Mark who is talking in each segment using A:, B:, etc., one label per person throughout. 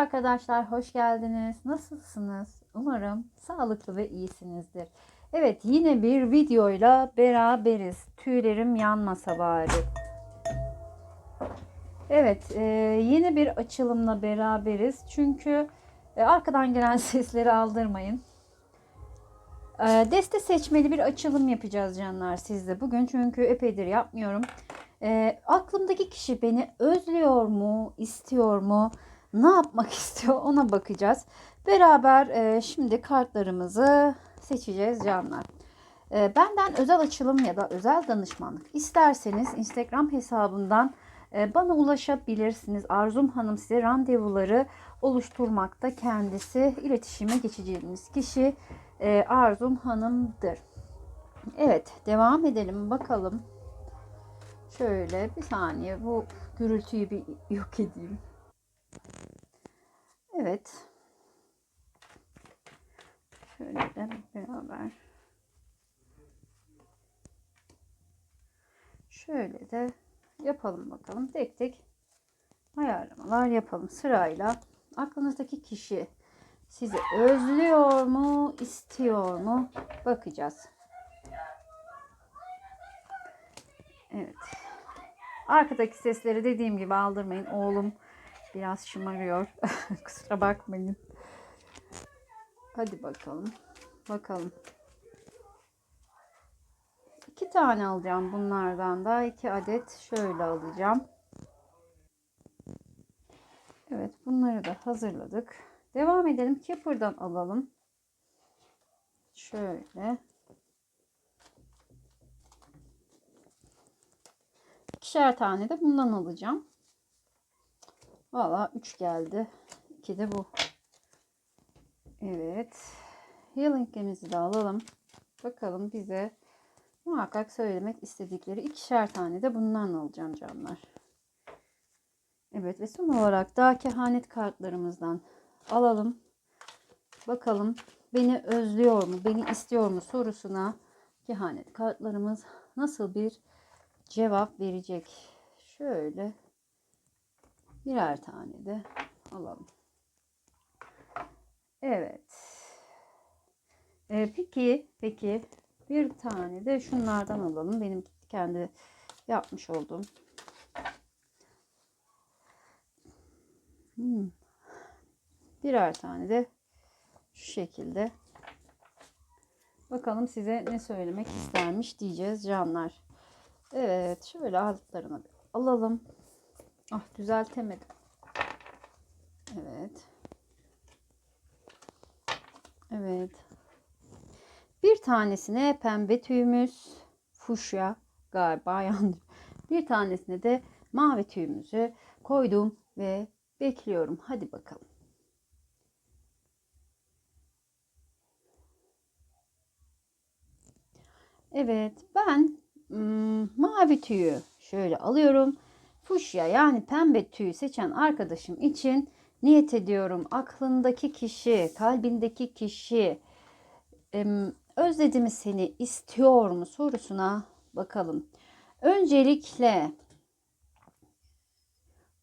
A: Arkadaşlar, hoş geldiniz. Nasılsınız? Umarım sağlıklı ve iyisinizdir. Evet, yine bir videoyla beraberiz. Tüylerim yanmasa bari. Evet, e, yeni bir açılımla beraberiz. Çünkü e, arkadan gelen sesleri aldırmayın. E, deste seçmeli bir açılım yapacağız canlar sizde bugün. Çünkü epeydir yapmıyorum. E, aklımdaki kişi beni özlüyor mu, istiyor mu? Ne yapmak istiyor ona bakacağız. Beraber e, şimdi kartlarımızı seçeceğiz canlar. E, benden özel açılım ya da özel danışmanlık isterseniz Instagram hesabından e, bana ulaşabilirsiniz. Arzum Hanım size randevuları oluşturmakta kendisi iletişime geçeceğimiz kişi e, Arzum Hanım'dır. Evet devam edelim bakalım. Şöyle bir saniye bu gürültüyü bir yok edeyim. Evet. Şöyle de beraber. Şöyle de yapalım bakalım. Tek tek ayarlamalar yapalım sırayla. Aklınızdaki kişi sizi özlüyor mu, istiyor mu? Bakacağız. Evet. Arkadaki sesleri dediğim gibi aldırmayın. Oğlum Biraz şımarıyor. Kusura bakmayın. Hadi bakalım. Bakalım. İki tane alacağım bunlardan da. iki adet şöyle alacağım. Evet bunları da hazırladık. Devam edelim. Kepur'dan alalım. Şöyle. İkişer tane de bundan alacağım. Valla 3 geldi. 2 de bu. Evet. Healing'imizi de alalım. Bakalım bize muhakkak söylemek istedikleri ikişer tane de bundan alacağım canlar. Evet ve son olarak da kehanet kartlarımızdan alalım. Bakalım beni özlüyor mu, beni istiyor mu sorusuna kehanet kartlarımız nasıl bir cevap verecek. Şöyle Birer tane de alalım. Evet. Ee, peki, peki bir tane de şunlardan alalım. Benim kendi yapmış olduğum. Hmm. Birer tane de şu şekilde. Bakalım size ne söylemek istermiş diyeceğiz canlar. Evet, şöyle altlarına alalım. Ah düzeltemedim. Evet. Evet. Bir tanesine pembe tüyümüz fuşya galiba yandı. Bir tanesine de mavi tüyümüzü koydum ve bekliyorum. Hadi bakalım. Evet ben hmm, mavi tüyü şöyle alıyorum fuşya yani pembe tüyü seçen arkadaşım için niyet ediyorum. Aklındaki kişi, kalbindeki kişi özledi mi seni, istiyor mu sorusuna bakalım. Öncelikle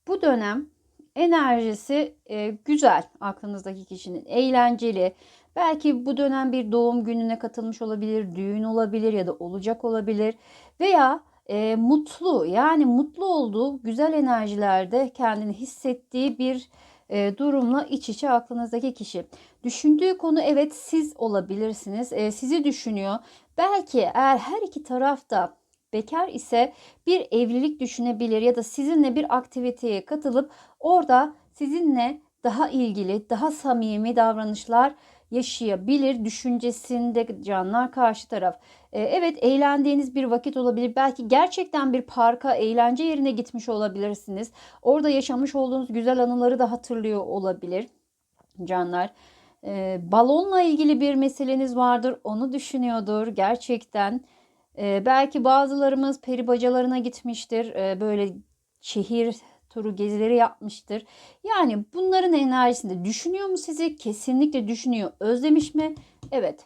A: bu dönem enerjisi e, güzel aklınızdaki kişinin eğlenceli. Belki bu dönem bir doğum gününe katılmış olabilir, düğün olabilir ya da olacak olabilir veya e, mutlu yani mutlu olduğu güzel enerjilerde kendini hissettiği bir e, durumla iç içe aklınızdaki kişi. Düşündüğü konu evet siz olabilirsiniz. E, sizi düşünüyor. Belki eğer her iki tarafta bekar ise bir evlilik düşünebilir ya da sizinle bir aktiviteye katılıp orada sizinle daha ilgili, daha samimi davranışlar yaşayabilir düşüncesinde canlar karşı taraf. E, evet eğlendiğiniz bir vakit olabilir. Belki gerçekten bir parka, eğlence yerine gitmiş olabilirsiniz. Orada yaşamış olduğunuz güzel anıları da hatırlıyor olabilir canlar. E, balonla ilgili bir meseleniz vardır. Onu düşünüyordur gerçekten. E, belki bazılarımız peri bacalarına gitmiştir. E, böyle şehir turu gezileri yapmıştır. Yani bunların enerjisinde düşünüyor mu sizi? Kesinlikle düşünüyor. Özlemiş mi? Evet.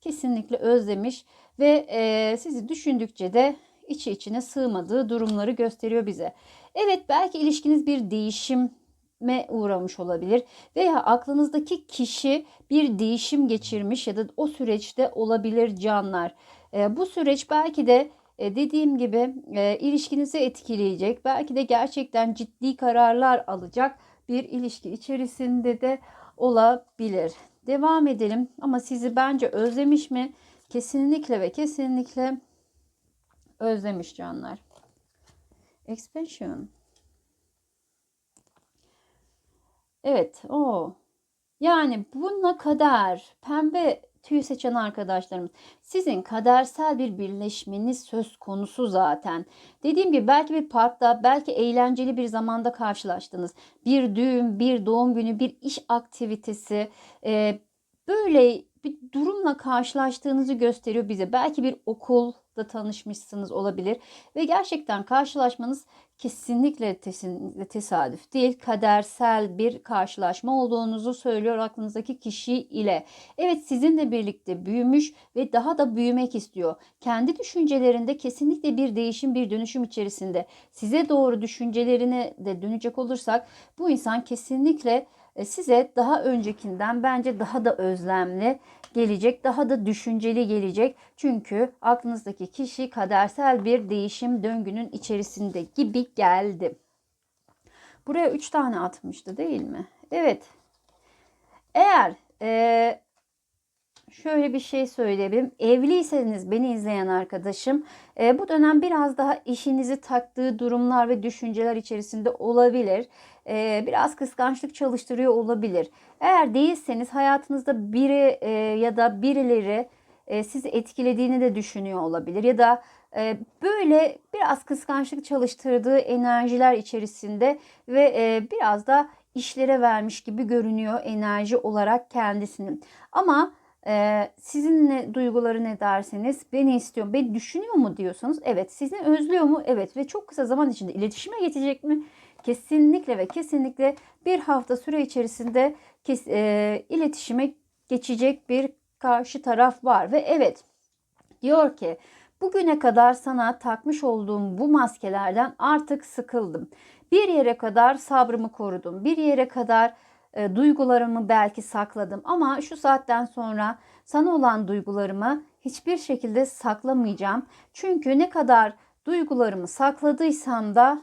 A: Kesinlikle özlemiş ve e, sizi düşündükçe de içi içine sığmadığı durumları gösteriyor bize. Evet belki ilişkiniz bir değişim değişime uğramış olabilir veya aklınızdaki kişi bir değişim geçirmiş ya da o süreçte olabilir canlar. E, bu süreç belki de e, dediğim gibi e, ilişkinizi etkileyecek. Belki de gerçekten ciddi kararlar alacak bir ilişki içerisinde de olabilir. Devam edelim ama sizi bence özlemiş mi? Kesinlikle ve kesinlikle özlemiş canlar. Expansion. Evet, o. Yani buna kadar pembe tüy seçen arkadaşlarımız sizin kadersel bir birleşmeniz söz konusu zaten. Dediğim gibi belki bir parkta, belki eğlenceli bir zamanda karşılaştınız. Bir düğün, bir doğum günü, bir iş aktivitesi, e, böyle bir durumla karşılaştığınızı gösteriyor bize. Belki bir okulda tanışmışsınız olabilir ve gerçekten karşılaşmanız kesinlikle tesadüf değil. Kadersel bir karşılaşma olduğunuzu söylüyor aklınızdaki kişi ile. Evet sizinle birlikte büyümüş ve daha da büyümek istiyor. Kendi düşüncelerinde kesinlikle bir değişim, bir dönüşüm içerisinde. Size doğru düşüncelerine de dönecek olursak bu insan kesinlikle e, size daha öncekinden bence daha da özlemli gelecek, daha da düşünceli gelecek. Çünkü aklınızdaki kişi kadersel bir değişim döngünün içerisinde gibi geldi. Buraya 3 tane atmıştı değil mi? Evet. Eğer e, şöyle bir şey söyleyebilirim. Evliyseniz beni izleyen arkadaşım e, bu dönem biraz daha işinizi taktığı durumlar ve düşünceler içerisinde olabilir. E, biraz kıskançlık çalıştırıyor olabilir. Eğer değilseniz hayatınızda biri e, ya da birileri e, sizi etkilediğini de düşünüyor olabilir. Ya da e, böyle biraz kıskançlık çalıştırdığı enerjiler içerisinde ve e, biraz da işlere vermiş gibi görünüyor enerji olarak kendisini. Ama ee, sizin ne, duyguları ne derseniz beni istiyor, beni düşünüyor mu diyorsanız evet. Sizi özlüyor mu? Evet. Ve çok kısa zaman içinde iletişime geçecek mi? Kesinlikle ve kesinlikle bir hafta süre içerisinde kes, e, iletişime geçecek bir karşı taraf var. Ve evet diyor ki bugüne kadar sana takmış olduğum bu maskelerden artık sıkıldım. Bir yere kadar sabrımı korudum. Bir yere kadar e, duygularımı belki sakladım ama şu saatten sonra sana olan duygularımı hiçbir şekilde saklamayacağım. Çünkü ne kadar duygularımı sakladıysam da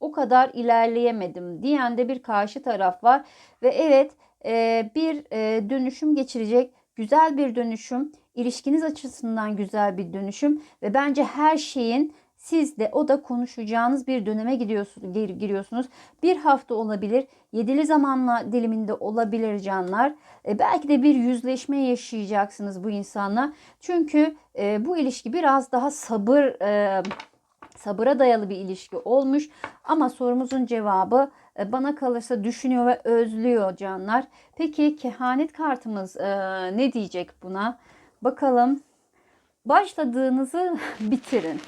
A: o kadar ilerleyemedim diyen de bir karşı taraf var ve evet e, bir e, dönüşüm geçirecek güzel bir dönüşüm ilişkiniz açısından güzel bir dönüşüm ve bence her şeyin siz de o da konuşacağınız bir döneme giriyorsunuz. Bir hafta olabilir, yedili zamanla diliminde olabilir canlar. E, belki de bir yüzleşme yaşayacaksınız bu insanla. Çünkü e, bu ilişki biraz daha sabır e, sabıra dayalı bir ilişki olmuş. Ama sorumuzun cevabı e, bana kalırsa düşünüyor ve özlüyor canlar. Peki kehanet kartımız e, ne diyecek buna? Bakalım. Başladığınızı bitirin.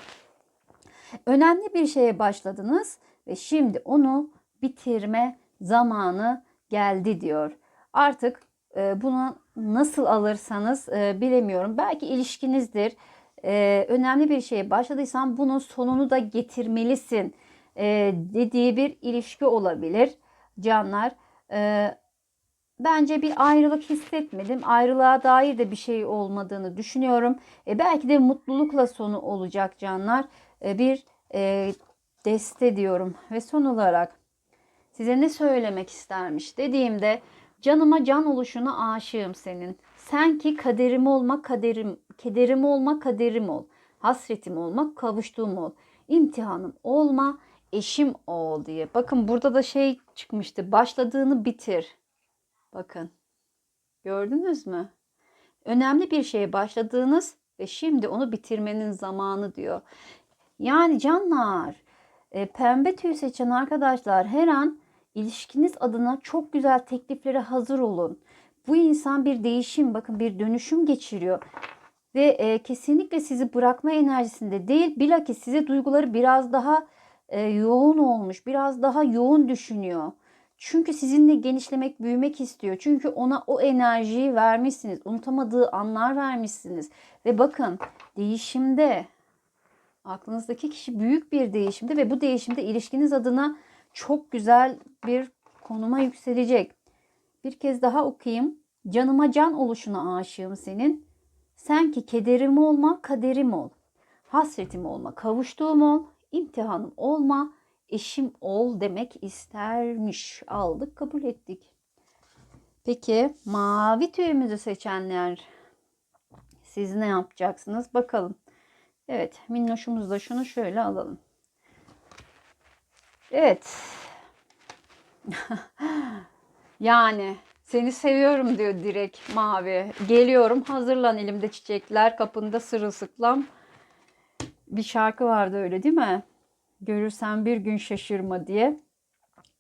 A: Önemli bir şeye başladınız ve şimdi onu bitirme zamanı geldi diyor. Artık e, bunu nasıl alırsanız e, bilemiyorum. Belki ilişkinizdir. E, önemli bir şeye başladıysan bunun sonunu da getirmelisin dediği bir ilişki olabilir. Canlar bence bir ayrılık hissetmedim. Ayrılığa dair de bir şey olmadığını düşünüyorum. E, belki de mutlulukla sonu olacak canlar. E, bir e, deste diyorum. Ve son olarak size ne söylemek istermiş dediğimde canıma can oluşuna aşığım senin. Sen ki kaderim olma kaderim, kederim olma kaderim ol. Hasretim olma kavuştuğum ol. İmtihanım olma eşim ol diye. Bakın burada da şey çıkmıştı. Başladığını bitir. Bakın. Gördünüz mü? Önemli bir şeye başladığınız ve şimdi onu bitirmenin zamanı diyor. Yani canlar, e, pembe tüy seçen arkadaşlar her an ilişkiniz adına çok güzel tekliflere hazır olun. Bu insan bir değişim, bakın bir dönüşüm geçiriyor. Ve e, kesinlikle sizi bırakma enerjisinde değil, bilakis size duyguları biraz daha e, yoğun olmuş, biraz daha yoğun düşünüyor. Çünkü sizinle genişlemek, büyümek istiyor. Çünkü ona o enerjiyi vermişsiniz. Unutamadığı anlar vermişsiniz. Ve bakın değişimde Aklınızdaki kişi büyük bir değişimde ve bu değişimde ilişkiniz adına çok güzel bir konuma yükselecek. Bir kez daha okuyayım. Canıma can oluşuna aşığım senin. Sen ki kederim olma, kaderim ol. Hasretim olma, kavuştuğum ol. imtihanım olma, eşim ol demek istermiş. Aldık, kabul ettik. Peki mavi tüyümüzü seçenler siz ne yapacaksınız bakalım. Evet minnoşumuz da şunu şöyle alalım. Evet. yani seni seviyorum diyor direkt mavi. Geliyorum hazırlan elimde çiçekler kapında sırılsıklam. Bir şarkı vardı öyle değil mi? Görürsen bir gün şaşırma diye.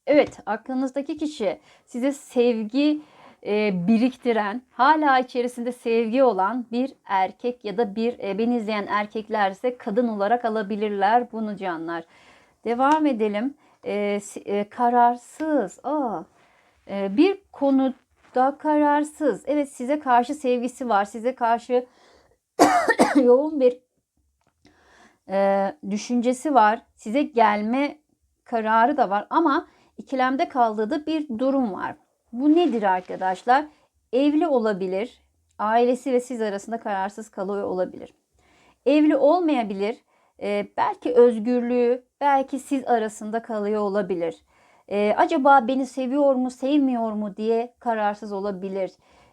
A: Evet aklınızdaki kişi size sevgi e, biriktiren, hala içerisinde sevgi olan bir erkek ya da bir e, beni izleyen erkeklerse kadın olarak alabilirler bunu canlar. Devam edelim. E, e, kararsız. Aa, e, bir konuda kararsız. Evet size karşı sevgisi var. Size karşı yoğun bir e, düşüncesi var. Size gelme kararı da var ama ikilemde kaldığı da bir durum var. Bu nedir arkadaşlar? Evli olabilir. Ailesi ve siz arasında kararsız kalıyor olabilir. Evli olmayabilir. Ee, belki özgürlüğü, belki siz arasında kalıyor olabilir. Ee, acaba beni seviyor mu, sevmiyor mu diye kararsız olabilir.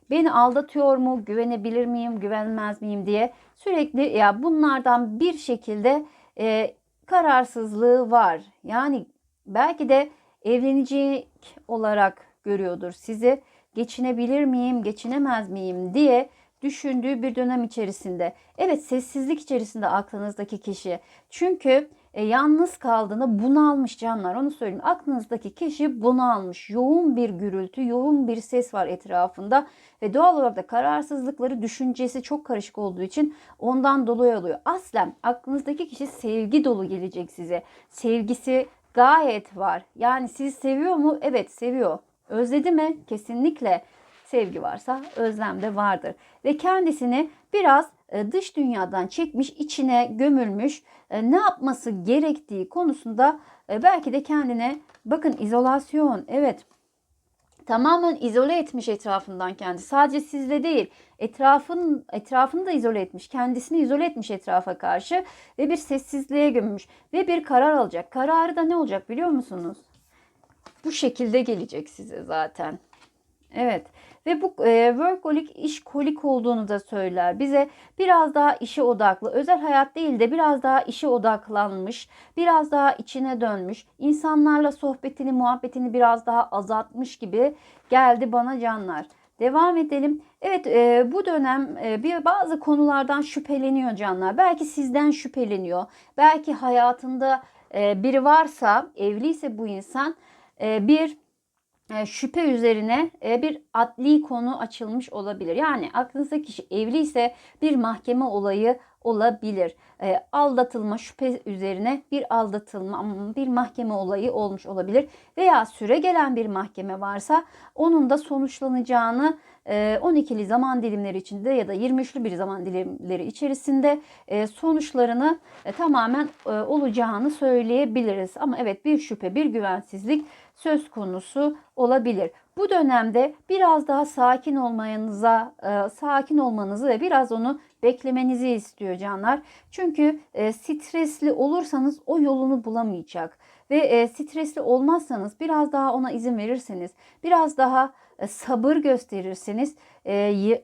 A: Beni aldatıyor mu, güvenebilir miyim, güvenmez miyim diye sürekli ya bunlardan bir şekilde e, kararsızlığı var. Yani belki de evlenecek olarak görüyordur sizi. Geçinebilir miyim, geçinemez miyim diye düşündüğü bir dönem içerisinde. Evet sessizlik içerisinde aklınızdaki kişi. Çünkü e, yalnız kaldığında bunalmış canlar onu söyleyeyim. Aklınızdaki kişi bunalmış. Yoğun bir gürültü, yoğun bir ses var etrafında ve doğal olarak da kararsızlıkları, düşüncesi çok karışık olduğu için ondan dolayı oluyor. Aslen aklınızdaki kişi sevgi dolu gelecek size. Sevgisi gayet var. Yani sizi seviyor mu? Evet seviyor. Özledi mi? Kesinlikle sevgi varsa özlem de vardır. Ve kendisini biraz e, dış dünyadan çekmiş, içine gömülmüş, e, ne yapması gerektiği konusunda e, belki de kendine bakın izolasyon evet tamamen izole etmiş etrafından kendi. Sadece sizle değil, etrafın etrafını da izole etmiş. Kendisini izole etmiş etrafa karşı ve bir sessizliğe gömmüş ve bir karar alacak. Kararı da ne olacak biliyor musunuz? Bu şekilde gelecek size zaten. Evet ve bu e, workaholic işkolik olduğunu da söyler. Bize biraz daha işe odaklı, özel hayat değil de biraz daha işe odaklanmış, biraz daha içine dönmüş, insanlarla sohbetini, muhabbetini biraz daha azaltmış gibi geldi bana canlar. Devam edelim. Evet e, bu dönem e, bir bazı konulardan şüpheleniyor canlar. Belki sizden şüpheleniyor. Belki hayatında e, biri varsa, evliyse bu insan bir e, şüphe üzerine e, bir adli konu açılmış olabilir. Yani aklınızda kişi evli ise bir mahkeme olayı olabilir. Aldatılma şüphe üzerine bir aldatılma bir mahkeme olayı olmuş olabilir. Veya süre gelen bir mahkeme varsa onun da sonuçlanacağını 12'li zaman dilimleri içinde ya da 23'lü bir zaman dilimleri içerisinde sonuçlarını tamamen olacağını söyleyebiliriz. Ama evet bir şüphe, bir güvensizlik söz konusu olabilir. Bu dönemde biraz daha sakin olmanıza, e, sakin olmanızı ve biraz onu beklemenizi istiyor canlar. Çünkü e, stresli olursanız o yolunu bulamayacak ve e, stresli olmazsanız biraz daha ona izin verirseniz, biraz daha sabır gösterirseniz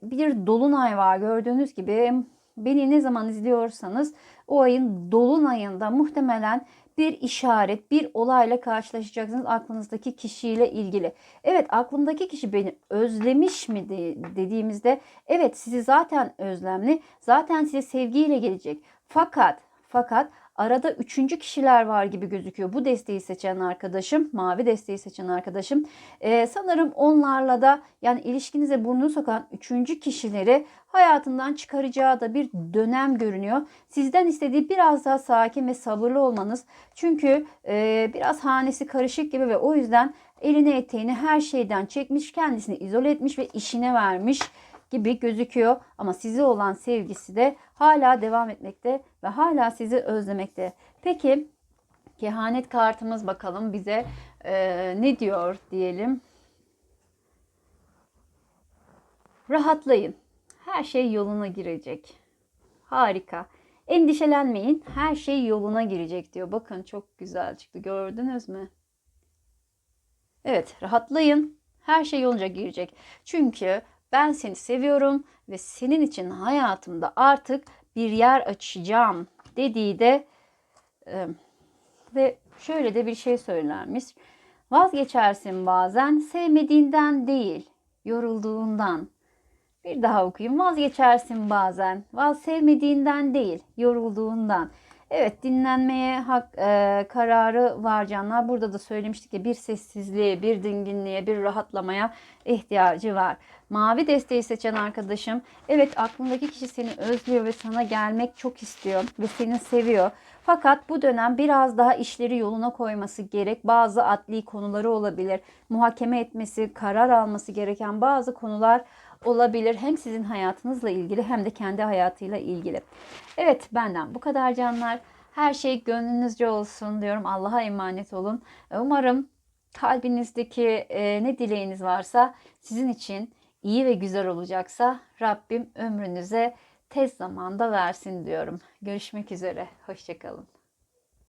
A: bir dolunay var gördüğünüz gibi beni ne zaman izliyorsanız o ayın dolunayında muhtemelen bir işaret, bir olayla karşılaşacaksınız aklınızdaki kişiyle ilgili. Evet aklımdaki kişi beni özlemiş mi dediğimizde evet sizi zaten özlemli, zaten size sevgiyle gelecek. Fakat fakat arada üçüncü kişiler var gibi gözüküyor. Bu desteği seçen arkadaşım, mavi desteği seçen arkadaşım. Ee, sanırım onlarla da yani ilişkinize burnunu sokan üçüncü kişileri hayatından çıkaracağı da bir dönem görünüyor. Sizden istediği biraz daha sakin ve sabırlı olmanız. Çünkü e, biraz hanesi karışık gibi ve o yüzden elini eteğini her şeyden çekmiş, kendisini izole etmiş ve işine vermiş gibi gözüküyor. Ama size olan sevgisi de hala devam etmekte ve hala sizi özlemekte. Peki kehanet kartımız bakalım bize e, ne diyor diyelim? Rahatlayın. Her şey yoluna girecek. Harika. Endişelenmeyin. Her şey yoluna girecek diyor. Bakın çok güzel çıktı. Gördünüz mü? Evet, rahatlayın. Her şey yolunca girecek. Çünkü ben seni seviyorum ve senin için hayatımda artık bir yer açacağım dediği de e, ve şöyle de bir şey söylermiş. Vazgeçersin bazen sevmediğinden değil, yorulduğundan. Bir daha okuyayım. Vazgeçersin bazen. Vaz sevmediğinden değil, yorulduğundan. Evet dinlenmeye hak e, kararı var canlar. Burada da söylemiştik ya bir sessizliğe, bir dinginliğe, bir rahatlamaya ihtiyacı var. Mavi desteği seçen arkadaşım evet aklındaki kişi seni özlüyor ve sana gelmek çok istiyor ve seni seviyor. Fakat bu dönem biraz daha işleri yoluna koyması gerek. Bazı adli konuları olabilir. Muhakeme etmesi, karar alması gereken bazı konular olabilir. Hem sizin hayatınızla ilgili hem de kendi hayatıyla ilgili. Evet benden bu kadar canlar. Her şey gönlünüzce olsun diyorum. Allah'a emanet olun. Umarım kalbinizdeki e, ne dileğiniz varsa sizin için iyi ve güzel olacaksa Rabbim ömrünüze tez zamanda versin diyorum. Görüşmek üzere. Hoşçakalın.